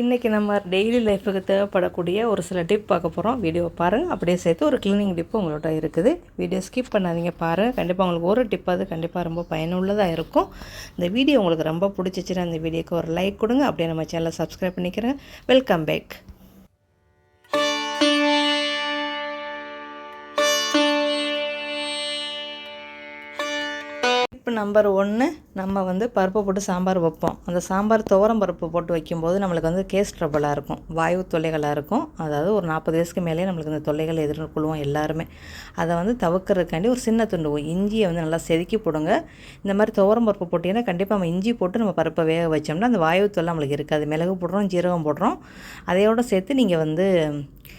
இன்றைக்கி நம்ம டெய்லி லைஃபுக்கு தேவைப்படக்கூடிய ஒரு சில டிப் பார்க்க போகிறோம் வீடியோ பாருங்கள் அப்படியே சேர்த்து ஒரு க்ளீனிங் டிப்பு உங்களோட இருக்குது. வீடியோ ஸ்கிப் பண்ணாதீங்க பாருங்கள் கண்டிப்பாக உங்களுக்கு ஒரு டிப் அது கண்டிப்பாக ரொம்ப பயனுள்ளதாக இருக்கும். இந்த வீடியோ உங்களுக்கு ரொம்ப பிடிச்சிச்சுன்னா இந்த வீடியோக்கு ஒரு லைக் கொடுங்க. அப்படியே நம்ம சேனலை சப்ஸ்கிரைப் பண்ணிக்கிறேன். வெல்கம் பேக் டிப் நம்பர் ஒன்று நம்ம வந்து பருப்பு போட்டு சாம்பார் வைப்போம். அந்த சாம்பார் துவரம் பருப்பு போட்டு வைக்கும்போது நம்மளுக்கு வந்து கேஸ் ட்ரபிளாக இருக்கும். வாயு தொல்லைகளாக இருக்கும். அதாவது ஒரு நாற்பது வயசுக்கு மேலே நம்மளுக்கு இந்த தொல்லைகள் எதிர்கொள்வோம் எல்லாருமே. அதை வந்து தவிர்க்கறதுக்காண்டி ஒரு சின்ன துண்டு இஞ்சியை வந்து நல்லா செதுக்கி போடுங்க. இந்த மாதிரி துவரம் பருப்பு போட்டிங்கன்னா கண்டிப்பாக நம்ம இஞ்சி போட்டு நம்ம பருப்பை வேக வச்சோம்னா அந்த வாயு தொல்லை நம்மளுக்கு இருக்காது. மிளகு போடுறோம் ஜீரகம் போடுறோம். அதையோட சேர்த்து நீங்கள் வந்து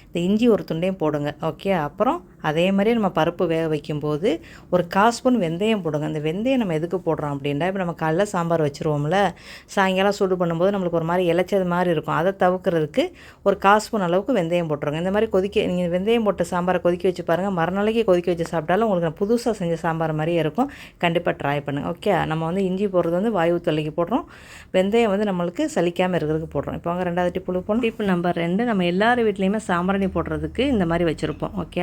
இந்த இஞ்சி ஒரு துண்டையும் போடுங்க. ஓகே அப்புறம் அதே மாதிரி நம்ம பருப்பு வேக வைக்கும்போது ஒரு கால் ஸ்பூன் வெந்தயம் போடுங்க. அந்த வெந்தயம் நம்ம எதுக்கு போடுறோம் அப்படின்னா இப்போ நம்ம காலைல சாம்பார் வச்சுருவோம்ல சாயங்காலம் சூடு பண்ணும்போது நம்மளுக்கு ஒரு மாதிரி இலைச்சது மாதிரி இருக்கும். அதை தவிர்க்கிறதுக்கு ஒரு கால் ஸ்பூன் அளவுக்கு வெந்தயம் போட்டுருங்க. இந்த மாதிரி கொதிக்க நீங்கள் வெந்தயம் போட்ட சாம்பாரை கொதிக்க வச்சு பாருங்கள் மறுநாளைக்கு கொதிக்க வச்சு சாப்பிட்டாலும் உங்களுக்கு புதுசாக செஞ்ச சாம்பார் மாதிரியே இருக்கும். கண்டிப்பாக ட்ரை பண்ணுங்கள் ஓகே நம்ம வந்து இஞ்சி போடுறது வந்து வாயு தொல்லைக்கு போடுறோம். வெந்தயம் வந்து நம்மளுக்கு சலிக்காமல் இருக்கிறதுக்கு போடுறோம். இப்போ அங்கே ரெண்டாவது டிப்பு போகணும் டிப்பு நம்பர் ரெண்டு நம்ம எல்லார் வீட்லேயுமே சாம்பிராணி போடுறதுக்கு இந்த மாதிரி வச்சுருப்போம். ஓகே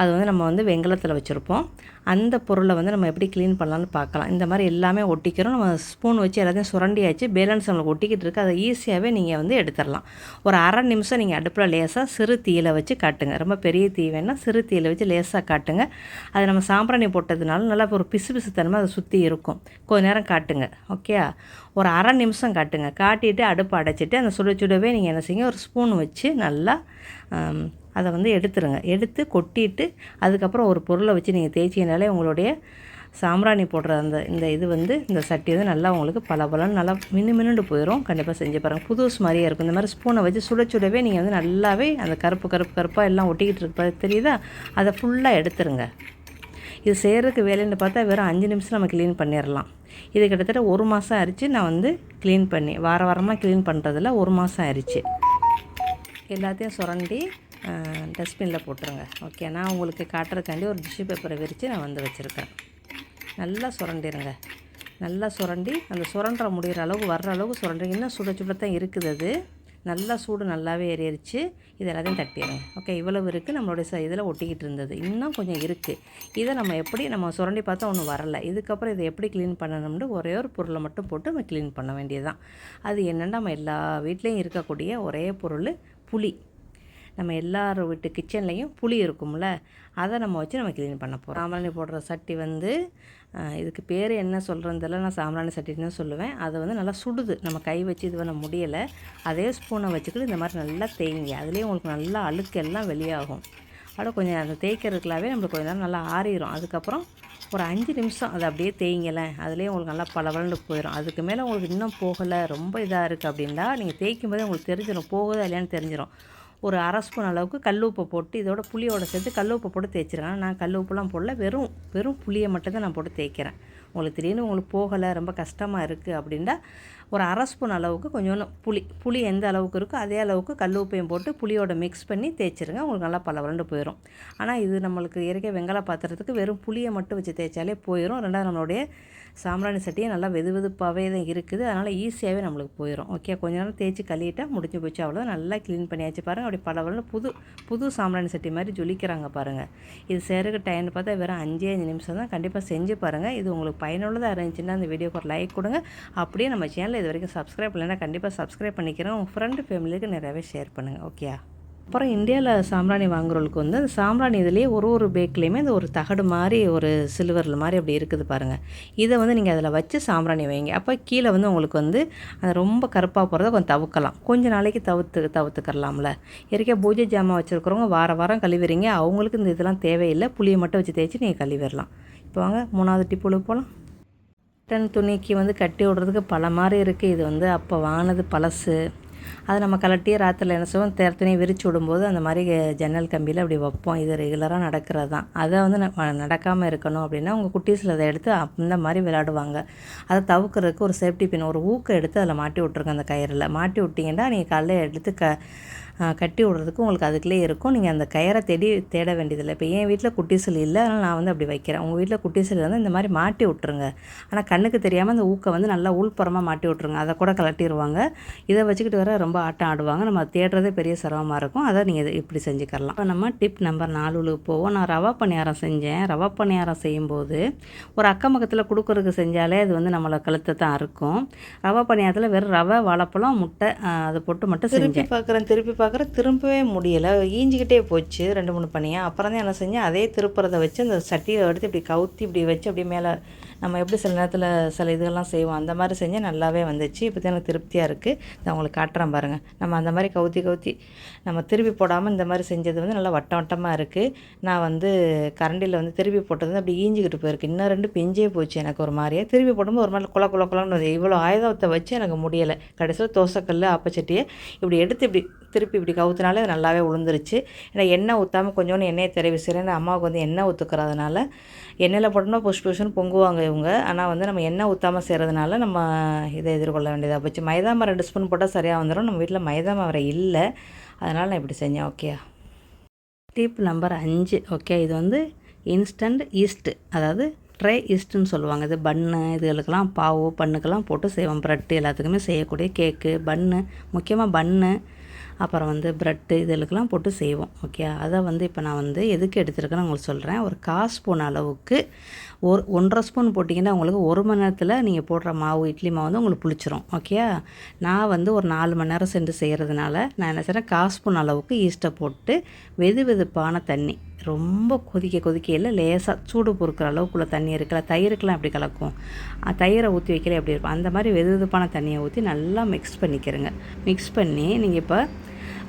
அது வந்து நம்ம வந்து வெங்கலத்தில் வச்சுருப்போம். அந்த பொருளை வந்து நம்ம எப்படி க்ளீன் பண்ணலான்னு பார்க்கலாம். இந்த மாதிரி எல்லாமே ஒட்டிக்கிறோம். நம்ம ஸ்பூன் வச்சு எல்லாத்தையும் சுரண்டியாச்சு. பேலன்ஸ் நம்மளுக்கு ஒட்டிக்கிட்டு இருக்குது அதை ஈஸியாகவே நீங்கள் வந்து எடுத்துடலாம். ஒரு அரை நிமிஷம் நீங்கள் அடுப்பில் லேசாக சிறு தீயில் வச்சு காட்டுங்க. ரொம்ப பெரிய தீ வேணால் சிறு தீயில் வச்சு லேசாக காட்டுங்க. அது நம்ம சாம்பிராணி போட்டதுனால நல்லா ஒரு பிசு பிசு தன்மை அதை சுற்றி இருக்கும். கொஞ்ச நேரம் காட்டுங்க. ஓகே ஒரு அரை நிமிஷம் காட்டுங்க. காட்டிட்டு அடுப்பு அடைச்சிட்டு அந்த சுட சுடவே நீங்கள் என்ன செய்யுங்க? ஒரு ஸ்பூன் வச்சு நல்லா அதை வந்து எடுத்துருங்க. எடுத்து கொட்டிட்டு அதுக்கப்புறம் ஒரு பொருளை வச்சு நீங்கள் தேய்ச்சிங்கனாலே உங்களுடைய சாம்பிராணி போடுற அந்த இந்த இது வந்து இந்த சட்டி வந்து நல்லா உங்களுக்கு பல பலன்னு நல்லா மின்னு மின்னுண்டு போயிடும் கண்டிப்பாக செஞ்சு பாருங்கள் புதுசு மாதிரியே இருக்கும். இந்த மாதிரி ஸ்பூனை வச்சு சுட சுடவே நீங்கள் வந்து நல்லாவே அந்த கருப்பு கருப்பு கருப்பாக எல்லாம் ஒட்டிக்கிட்டு இருப்பது தெரியுதா? அதை ஃபுல்லாக எடுத்துருங்க. இது செய்கிறதுக்கு வேலைன்னு பார்த்தா வெறும் அஞ்சு நிமிஷம் நம்ம க்ளீன் பண்ணிடலாம் இது கிட்டத்தட்ட ஒரு மாதம் ஆயிடுச்சு நான் வந்து க்ளீன் பண்ணி வார வாரமாக க்ளீன் பண்ணுறதில் ஒரு மாதம் ஆயிடுச்சு எல்லாத்தையும் சுரண்டி டஸ்ட்பினில் போட்டுருங்க. ஓகே நான் உங்களுக்கு காட்டுறதுக்காண்டி ஒரு டிஷ்யூ பேப்பரை விரித்து நான் வந்து வச்சுருக்கேன். நல்லா சுரண்டிடுங்க நல்லா சுரண்டி அந்த சுரண்டுற முடிகிற அளவுக்கு வர்ற அளவுக்கு சுரண்டுங்க இன்னும் சுட சுட தான் இருக்குது அது. நல்லா சூடு நல்லாவே ஏறிடுச்சு இது எல்லாத்தையும் தட்டிடுங்க ஓகே இவ்வளவு இருக்குது நம்மளுடைய ச இதில் ஒட்டிக்கிட்டு இருந்தது. இன்னும் கொஞ்சம் இருக்குது இதை நம்ம எப்படி நம்ம சுரண்டி பார்த்தா ஒன்றும் வரலை. இதுக்கப்புறம் இதை எப்படி க்ளீன் பண்ணணும்னு ஒரே ஒரு பொருளை மட்டும் போட்டு நம்ம க்ளீன் பண்ண வேண்டியது தான் அது என்னென்னா நம்ம எல்லா வீட்லேயும் இருக்கக்கூடிய ஒரே பொருள் புளி. நம்ம எல்லார் வீட்டு கிச்சன்லேயும் புளி இருக்கும்ல அதை நம்ம வச்சு நம்ம க்ளீன் பண்ண போகிறோம் சாம்பிராணி போடுற சட்டி வந்து இதுக்கு பேர் என்ன சொல்கிறதில்ல நான் சாம்பிராணி சட்டின்னு சொல்லுவேன். அதை வந்து நல்லா சுடுது. நம்ம கை வச்சு இது பண்ண முடியலை. அதே ஸ்பூனை வச்சுக்கிட்டு இந்த மாதிரி நல்லா தேய்ங்க. அதுலேயும் உங்களுக்கு நல்லா அழுக்கு எல்லாம் வெளியாகும். அப்படியே கொஞ்சம் அந்த தேய்க்கிறதுக்குலாவே நம்மளுக்கு கொஞ்சம் நேரம் நல்லா ஆறிடும் அதுக்கப்புறம் ஒரு அஞ்சு நிமிஷம் அதை அப்படியே தேய்ங்கலேன் அதுலேயே உங்களுக்கு நல்லா பளபளன்னு போயிடும் அதுக்கு மேலே உங்களுக்கு இன்னும் போகலை. ரொம்ப இதாக இருக்குது அப்படின்னா நீங்கள் தேய்க்கும் போதே உங்களுக்கு தெரிஞ்சிடும் போகுதா இல்லையான்னு தெரிஞ்சிடும் ஒரு அரை ஸ்பூன் அளவுக்கு கல் உப்பை போட்டு இதோட புளியோட சேர்த்து கல் உப்பை போட்டு தேய்ச்சிருக்கேன் நான் கல் உப்புலாம் போடல. வெறும் வெறும் புளியை மட்டும்தான் நான் போட்டு தேய்க்கிறேன். உங்களுக்கு திடீர்னு உங்களுக்கு போகலை ரொம்ப கஷ்டமாக இருக்குது அப்படின்னா ஒரு அரை ஸ்பூன் அளவுக்கு கொஞ்சோண்டு புளி புளி எந்த அளவுக்கு இருக்கோ அதே அளவுக்கு கல் உப்பையும் போட்டு புளியோட மிக்ஸ் பண்ணி தேய்ச்சிருங்க. உங்களுக்கு நல்லா பல வறண்டு போயிடும் ஆனால் இது நம்மளுக்கு இயற்கை வெங்கல பாத்திரத்துக்கு வெறும் புளியை மட்டும் வச்சு தேய்ச்சாலே போயிடும் ரெண்டாவது நம்மளுடைய சாம்பிராணி சட்டியை நல்லா வெது வெதுப்பாகவே தான் இருக்குது. அதனால் ஈஸியாகவே நம்மளுக்கு போயிடும் ஓகே கொஞ்ச நேரம் தேய்ச்சி கழுவிட்டால் முடிஞ்சு போச்சு. அவ்வளோ நல்லா க்ளீன் பண்ணியாச்சு பாருங்கள் அப்படி பலவரில் புது புது சாம்பிராணி சட்டி மாதிரி ஜொலிக்கிறாங்க பாருங்கள் இது சேருக்கு டைம்னு பார்த்தா வெறும் அஞ்சே அஞ்சு நிமிஷம் தான். கண்டிப்பாக செஞ்சு பாருங்கள் இது உங்களுக்கு பயனுள்ளதாக இருந்துச்சுன்னா அந்த வீடியோக்கு ஒரு லைக் கொடுங்க. அப்படியே நம்ம சேனல் இது வரைக்கும் சப்ஸ்கிரைப் இல்லைன்னா கண்டிப்பாக சப்ஸ்கிரைப் பண்ணிக்கிறேன். உங்கள் ஃப்ரெண்டு ஃபேமிலிக்கு நிறையவே ஷேர் பண்ணுங்கள் ஓகே அப்புறம் இந்தியாவில் சாம்பிராணி வாங்குறவங்களுக்கு வந்து அந்த சாம்பிராணி இதுலேயே ஒரு ஒரு பேக்லேயுமே இந்த ஒரு தகடு மாதிரி ஒரு சில்வரில் மாதிரி அப்படி இருக்குது பாருங்கள் இதை வந்து நீங்கள் அதில் வச்சு சாம்பிராணி வைங்க. அப்போ கீழே வந்து உங்களுக்கு வந்து அது ரொம்ப கருப்பாக போகிறத கொஞ்சம் தவிர்க்கலாம் கொஞ்சம் நாளைக்கு தவிர்த்து தவிர்த்துக்கரலாம்ல இயற்கையாக பூஜை ஜாமான் வச்சுருக்கிறவங்க வார வாரம் கழுவிறீங்க. அவங்களுக்கு இந்த இதெல்லாம் தேவையில்லை. புளியை மட்டும் வச்சு தேய்ச்சி நீங்கள் கழுவிடலாம். இப்போ வாங்க மூணாவது டிப்பு போகலாம் டன் துணிக்கு வந்து கட்டி விடுறதுக்கு பல மாதிரி இருக்குது இது வந்து அப்போ வாங்கினது பழசு. அதை நம்ம கலட்டி ராத்திரில் என்ன செய்வோம்? தேர்த்தனையும் விரித்து விடும்போது அந்த மாதிரி ஜன்னல் கம்பியில் அப்படி வைப்போம். இது ரெகுலராக நடக்கிறது தான். அதை வந்து நடக்காமல் இருக்கணும் அப்படின்னா உங்கள் குட்டீஸில் அதை எடுத்து அந்த மாதிரி விளையாடுவாங்க. அதை தவுக்கிறதுக்கு ஒரு சேஃப்டி பின் ஒரு ஊக்கம் எடுத்து அதில் மாட்டி விட்ருங்க அந்த கயிறில். மாட்டி விட்டிங்கன்னா நீங்கள் காலையில் எடுத்து க கட்டி விடுறதுக்கு உங்களுக்கு அதுக்குள்ளே இருக்கும். நீங்கள் அந்த கயரை தேடி தேட வேண்டியதில்லை. இப்போ என் வீட்டில் குட்டிசல் இல்லை. அதனால் நான் வந்து அப்படி வைக்கிறேன். உங்கள் வீட்டில் குட்டிசல் இருந்தால் இந்த மாதிரி மாட்டி விட்ருங்க ஆனால் கண்ணுக்கு தெரியாமல் அந்த ஊக்கை வந்து நல்லா உள்புறமாக மாட்டி விட்ருங்க அதை கூட கலட்டிடுவாங்க இதை வச்சுக்கிட்டு வர ரொம்ப ஆட்டம் ஆடுவாங்க. நம்ம தேடுறதே பெரிய சிரமமாக இருக்கும். அதை நீங்கள் இப்படி செஞ்சுக்கலாம் இப்போ நம்ம டிப் நம்பர் நாலுக்கு போவோம். நான் ரவா பணியாரம் செஞ்சேன். ரவா பணியாரம் செய்யும்போது ஒரு அக்கம் பக்கத்தில் கொடுக்குறதுக்கு செஞ்சாலே அது வந்து நம்மளை கழுத்தை தான் இருக்கும் ரவா பணியாரத்தில் வெறும் ரவை வாழைப்பழம் முட்டை அதை போட்டு மட்டும் செஞ்சேன். பார்க்குறேன். திருப்பி பார்க்குறேன் திரும்பவே முடியலை. ஈஞ்சிக்கிட்டே போச்சு ரெண்டு மூணு பணியாக அப்புறம் தான் என்ன செஞ்சேன் அதே திருப்புறதை வச்சு அந்த சட்டியை எடுத்து இப்படி கவுத்தி இப்படி வச்சு அப்படி மேலே நம்ம எப்படி சில நேரத்தில் சில இதுகள்லாம் செய்வோம் அந்த மாதிரி செஞ்சால் நல்லாவே வந்துச்சு. இப்போ தான் எனக்கு திருப்தியாக இருக்குது நான் உங்களுக்கு காட்டுறேன் பாருங்கள் நம்ம அந்த மாதிரி கவுத்தி கவுத்தி நம்ம திருப்பி போடாமல் இந்த மாதிரி செஞ்சது வந்து நல்லா வட்டம் வட்டமாக இருக்குது நான் வந்து கரண்டியில் வந்து திருப்பி போட்டது வந்து அப்படி ஈஞ்சிக்கிட்டு போயிருக்கு. இன்னும் ரெண்டு பிஞ்சே போச்சு எனக்கு ஒரு மாதிரியே. திருப்பி போடும்போது ஒரு மாதிரி குல குல குலன்னு இவ்வளோ ஆயுதத்தை வச்சு எனக்கு முடியலை. கடைசியில் தோசைக்கல் அப்பச்சட்டியை இப்படி எடுத்து இப்படி திருப்பி இப்படி கவுத்தினாலே அது நல்லாவே உளுந்துருச்சு. ஏன்னா எண்ணெய் ஊற்றாமல் கொஞ்சோண்டு எண்ணெயை தெரிவி செய்கிறேன் அம்மாவுக்கு வந்து எண்ணெய் ஊற்றுக்கிறதுனால எண்ணெயில் போட்டோம்னா புஷ் புஷ்னு பொங்குவாங்க இவங்க. ஆனால் வந்து நம்ம எண்ணெய் ஊற்றாமல் செய்கிறதுனால நம்ம இதை எதிர்கொள்ள வேண்டியதாக போச்சு. மைதா மாவு ரெண்டு ஸ்பூன் போட்டால் சரியாக வந்துடும் நம்ம வீட்டில் மைதா மாவு வரை இல்லை. அதனால் நான் இப்படி செஞ்சேன். ஓகே டிப் நம்பர் அஞ்சு. ஓகே இது வந்து இன்ஸ்டன்ட் ஈஸ்ட்டு அதாவது ட்ரை ஈஸ்ட்டுன்னு சொல்லுவாங்க. இது பன்னு இதுகளுக்கெல்லாம் பாவு பண்ணுக்கெல்லாம் போட்டு செய்வோம். ப்ரெட்டு எல்லாத்துக்குமே செய்யக்கூடிய கேக்கு பன்னு முக்கியமாக பன்னு அப்புறம் வந்து ப்ரெட்டு இதுகளுக்கெல்லாம் போட்டு செய்வோம் ஓகே அதை வந்து இப்போ நான் வந்து எதுக்கு எடுத்துருக்கேன்னு உங்களுக்கு சொல்கிறேன் ஒரு காசு போன அளவுக்கு ஒரு ஒன்றரை ஸ்பூன் போட்டிங்கன்னா உங்களுக்கு ஒரு மணி நேரத்தில் நீங்கள் போடுற மாவு இட்லி மாவு வந்து உங்களுக்கு புளிச்சிரும். ஓகே நான் வந்து ஒரு நாலு மணி நேரம் சென்று செய்கிறதுனால நான் என்ன செய்கிறேன் கால் ஸ்பூன் அளவுக்கு ஈஸ்ட்டை போட்டு வெது வெதுப்பான தண்ணி. ரொம்ப கொதிக்க கொதிக்கையில் லேசாக சூடு பொறுக்கிற அளவுக்குள்ள தண்ணி இருக்குல்ல தயிருக்கெலாம் எப்படி கலக்கும்? தயிரை ஊற்றி வைக்கல எப்படி இருக்கும்? அந்த மாதிரி வெது வெதுப்பான தண்ணியை ஊற்றி நல்லா மிக்ஸ் பண்ணிக்கிறேங்க. மிக்ஸ் பண்ணி நீங்கள் இப்போ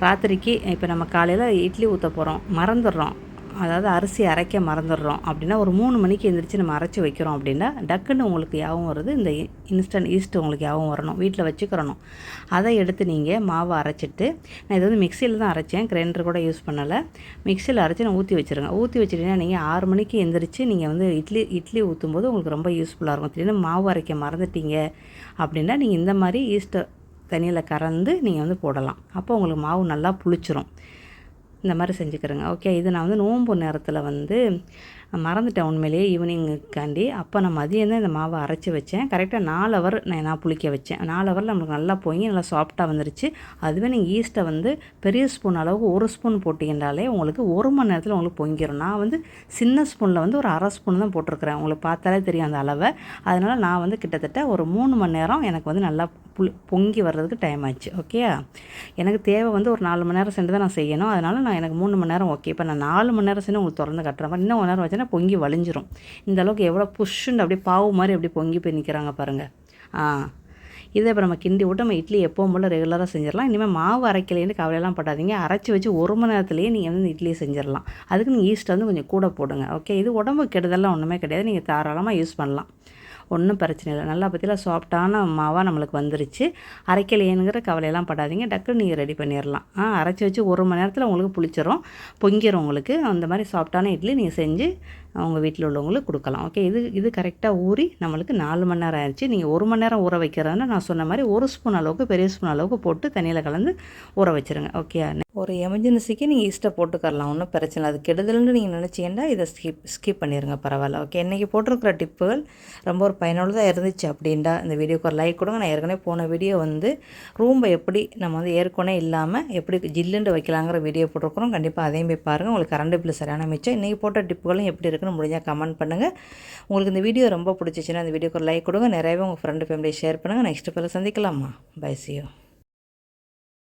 ராத்திரிக்கு இப்போ நம்ம காலையில் இட்லி ஊற்ற போகிறோம் மறந்துடுறோம். அதாவது அரிசி அரைக்க மறந்துடுறோம் அப்படின்னா ஒரு மூணு மணிக்கு எழுந்திரிச்சு நம்ம அரைச்சி வைக்கிறோம் அப்படின்னா டக்குன்னு உங்களுக்கு யாவும் வருது. இந்த இன்ஸ்டன்ட் ஈஸ்ட் உங்களுக்கு யாவும் வரணும். வீட்டில் வச்சுக்கிறணும். அதை எடுத்து நீங்கள் மாவை அரைச்சிட்டு நான் இது வந்து மிக்சியில் தான் அரைச்சேன். கிரைண்டர் கூட யூஸ் பண்ணலை. மிக்சியில் அரைச்சி நான் ஊற்றி வச்சுருங்க. ஊற்றி வச்சுட்டீங்கன்னா நீங்கள் ஆறு மணிக்கு எழுந்திரிச்சு நீங்கள் வந்து இட்லி இட்லி ஊற்றும் போது உங்களுக்கு ரொம்ப யூஸ்ஃபுல்லாக இருக்கும். திடீர்னு மாவு அரைக்க மறந்துட்டீங்க அப்படின்னா நீங்கள் இந்த மாதிரி ஈஸ்ட்டை தண்ணியில் கறந்து நீங்கள் வந்து போடலாம். அப்போ உங்களுக்கு மாவு நல்லா புளிச்சிரும். இந்த மாதிரி செஞ்சுக்கிறேங்க. ஓகே இது நான் வந்து நோன்பு நேரத்தில் வந்து மறந்துட்டேன் உண்மையிலேயே ஈவினிங்குக்காண்டி. அப்போ நான் மதியம் தான் இந்த மாவை அரைச்சி வச்சேன். கரெக்டாக நாலு ஹவர் நான் நான் புளிக்க வச்சேன். நாலு ஹவரில் நம்மளுக்கு நல்லா போய் நல்லா சாஃப்டாக வந்துருச்சு. அதுவே நீங்கள் ஈஸ்ட்டை வந்து பெரிய ஸ்பூன் அளவுக்கு ஒரு ஸ்பூன் போட்டிங்கன்றாலே உங்களுக்கு ஒரு மணி நேரத்தில் உங்களுக்கு பொங்கிடும் நான் வந்து சின்ன ஸ்பூனில் வந்து ஒரு அரை ஸ்பூன் தான் போட்டிருக்கிறேன். உங்களுக்கு பார்த்தாலே தெரியும் அந்த அளவை. அதனால் நான் வந்து கிட்டத்தட்ட ஒரு மூணு மணி நேரம் எனக்கு வந்து நல்லா புளி பொங்கி வர்றதுக்கு டைம் ஆச்சு. ஓகே எனக்கு தேவை வந்து ஒரு நாலு மணி நேரம் சென்று தான் நான் செய்யணும். அதனால் நான் எனக்கு மூணு மணி நேரம் ஓகே இப்போ நான் நாலு மணி நேரம் சென்று உங்களுக்கு திறந்து கட்டுறேன். இன்னும் ஒரு நேரம் வச்சேன்னா பொங்கி வலிஞ்சிரும் இந்த அளவுக்கு எவ்வளோ புஷ்ஷுன்னு அப்படியே பாவு மாதிரி அப்படியே பொங்கி போய் நிற்கிறாங்க பாருங்கள் ஆ இதை இப்போ நம்ம கிண்டி விட்டு நம்ம இட்லி எப்போவும் போல் ரெகுலராக செஞ்சிடலாம். இனிமேல் மாவு அரைக்கலைன்னு கவலையெல்லாம் படாதீங்க. அரைச்சி வச்சு ஒரு மணி நேரத்துலேயே நீங்கள் வந்து இட்லியை செஞ்சிடலாம். அதுக்கு நீங்கள் ஈஸ்ட் வந்து கொஞ்சம் கூட போடுங்க. ஓகே இது உடம்பு கெடுதல்லாம் ஒன்றுமே கிடையாது. நீங்கள் தாராளமாக யூஸ் பண்ணலாம். ஒன்றும் பிரச்சனை இல்லை. நல்லா பற்றிலாம் சாஃப்டான மாவாக நம்மளுக்கு வந்துருச்சு. அரைக்கலையேங்கிற கவலையெல்லாம் படாதீங்க. டக்குன்னு நீங்கள் ரெடி பண்ணிடலாம் ஆ அரைச்சி வச்சு ஒரு மணி நேரத்தில் உங்களுக்கு புளிச்சிரும் பொங்கிடும் உங்களுக்கு. அந்த மாதிரி சாஃப்டான இட்லி நீங்கள் செஞ்சு அவங்க வீட்டில் உள்ளவங்களுக்கு கொடுக்கலாம். ஓகே இது இது கரெக்டாக ஊறி நம்மளுக்கு நாலு மணி நேரம் ஆயிடுச்சு. நீங்கள் ஒரு மணி நேரம் ஊற வைக்கிறதுனா நான் சொன்ன மாதிரி ஒரு ஸ்பூன் அளவுக்கு பெரிய ஸ்பூன் அளவுக்கு போட்டு தண்ணியில் கலந்து ஊற வச்சுருங்க. ஓகே ஒரு எமர்ஜென்சிக்கு நீங்கள் ஈஸ்ட்டை போட்டுக்கரலாம் ஒன்றும் பிரச்சனை இல்லை. அது கெடுதல்னு நீங்கள் நினச்சிங்கன்னா இதை ஸ்கிப் ஸ்கிப் பண்ணிடுங்க பரவாயில்ல. ஓகே இன்றைக்கி போட்டிருக்கிற டிப்புகள் ரொம்ப ஒரு பயனுள்ளதாக இருந்துச்சு அப்படின்டா. இந்த வீடியோக்கு ஒரு லைக் கொடுங்க. நான் ஏற்கனவே போன வீடியோ வந்து ரூம்பை எப்படி நம்ம வந்து ஏற்கனவே இல்லாமல் எப்படி ஜில்லுண்டு வைக்கலாங்கிற வீடியோ போட்டிருக்கிறோம். கண்டிப்பாக அதையும் போய் பாருங்கள் உங்களுக்கு கரண்ட் பில் சரியான மிச்சம். இன்றைக்கி போட்ட டிப்புகளும் எப்படி இருக்குன்னு முடிஞ்சால் கமெண்ட் பண்ணுங்கள் உங்களுக்கு இந்த வீடியோ ரொம்ப பிடிச்சிச்சின்னா இந்த வீடியோக்கு ஒரு லைக் கொடுங்க. நிறையவே உங்கள் ஃப்ரெண்டு ஃபேமிலியை ஷேர் பண்ணுங்கள் நெக்ஸ்ட் பிறகு சந்திக்கலாமா பை சியோ